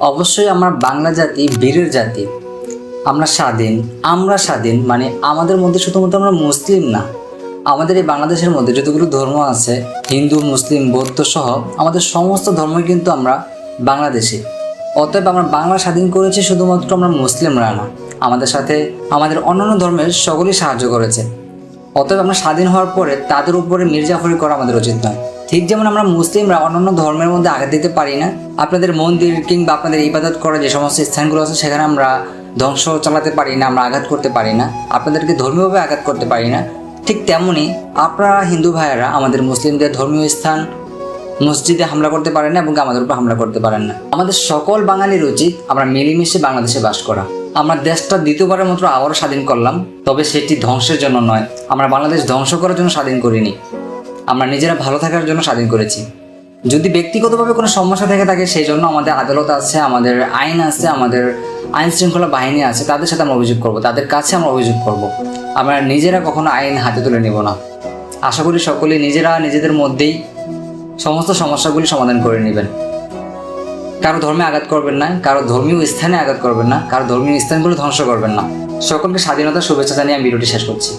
অবশ্যই আমরা বাংলা জাতি বীরের জাতি। আমরা স্বাধীন আমরা স্বাধীন মানে আমাদের মধ্যে শুধুমাত্র আমরা মুসলিম না। আমাদের এই বাংলাদেশের মধ্যে যতগুলো ধর্ম আছে, হিন্দু, মুসলিম, বৌদ্ধ সহ, আমাদের সমস্ত ধর্মই কিন্তু আমরা বাংলাদেশি। অতএব আমরা বাংলা স্বাধীন করেছি শুধুমাত্র আমরা মুসলিমরা না। আমাদের সাথে, আমাদের অন্যান্য ধর্মের সকলেই সাহায্য করেছে। অতএব আমরা স্বাধীন হওয়ার পরে তাদের উপরে মির্জাফরি করা আমাদের উচিত নয়। ঠিক যেমন আমরা মুসলিমরা অন্যান্য ধর্মের মধ্যে আঘাত দিতে পারি না, আপনাদের মন্দির কিংবা আপনাদের ইবাদত করার যে সমস্ত স্থানগুলো আছে, সেখানে আমরা ধ্বংস চালাতে পারি না, আমরা আঘাত করতে পারি না, আপনাদেরকে ধর্মীয়ভাবে আঘাত করতে পারি না। ঠিক তেমনই আপনারা হিন্দু ভাইয়েরা আমাদের মুসলিমদের ধর্মীয় স্থান, মসজিদে হামলা করতে পারেন না এবং আমাদের উপর হামলা করতে পারেন না। আমাদের সকল বাঙালির উচিত আমরা মিলেমিশে বাংলাদেশে বাস করা। আমরা দেশটা দ্বিতীয়বারের মতো আবারও স্বাধীন করলাম, তবে সেটি ধ্বংসের জন্য নয়। আমরা বাংলাদেশ ধ্বংস করার জন্য স্বাধীন করিনি। আমরা নিজেরা ভালো থাকার জন্য স্বাধীন করেছি। যদি ব্যক্তিগতভাবে কোনো সমস্যা থেকে থাকে সেই জন্য আমাদের আদালত আছে, আমাদের আইন আছে, আমাদের আইন শৃঙ্খলা বাহিনী আছে, তাদের সাথে আমরা অভিযোগ করব, তাদের কাছে আমরা অভিযোগ করব। আমরা নিজেরা কখনো আইন হাতে তুলে নেব না। আশা করি সকলে নিজেরা নিজেদের মধ্যেই সমস্ত সমস্যাগুলি সমাধান করে নেবেন। কারও ধর্মে আঘাত করবেন না, কারও ধর্মীয় স্থানে আঘাত করবেন না, কারও ধর্মীয় স্থানগুলো ধ্বংস করবেন না। সকলকে স্বাধীনতার শুভেচ্ছা জানিয়ে আমি ভিডিওটি শেষ করছি।